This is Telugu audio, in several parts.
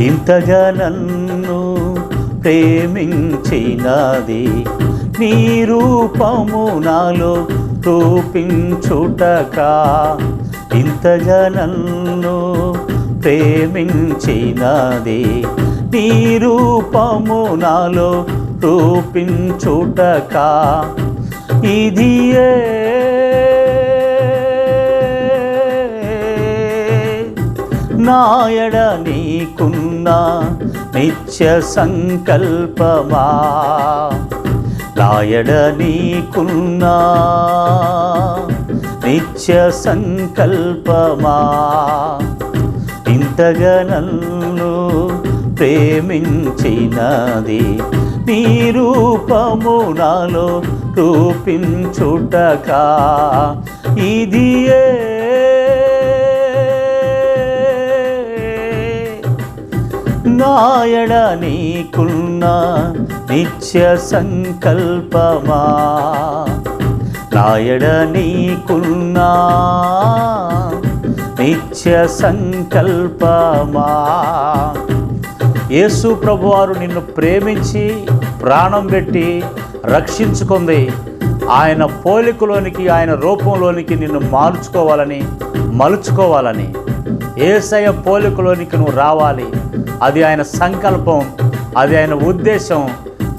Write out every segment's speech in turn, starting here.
ఇంతగా నన్ను ప్రేమించినది నీ రూపము నాలో రూపించుటకా? ఇంతగా నన్ను ప్రేమించినది నీ రూపము నాలో రూపించుటకా? ఇది నాయడ నీకున్న నిత్య సంకల్పమా? నాయడ నీకున్న నిత్య సంకల్పమా? ఇంతగా నన్ను ప్రేమించినది నీ రూపము నాలో రూపించుటక? ఇది నాయడ నీకున్న నిత్య సంకల్పమా? నాయడ నీకున్న నిత్య సంకల్పమా? యేసు ప్రభువారు నిన్ను ప్రేమించి ప్రాణం పెట్టి రక్షించుకుంది. ఆయన పోలికలోనికి ఆయన రూపంలోనికి నిన్ను మార్చుకోవాలని మలుచుకోవాలని. ఏసయ పోలికలోనికి నువ్వు రావాలి. అది ఆయన సంకల్పం అది ఆయన ఉద్దేశం.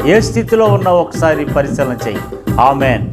ఏ స్థితిలో ఉన్నా ఒకసారి పరిశీలన చెయ్యి ఆమెన్.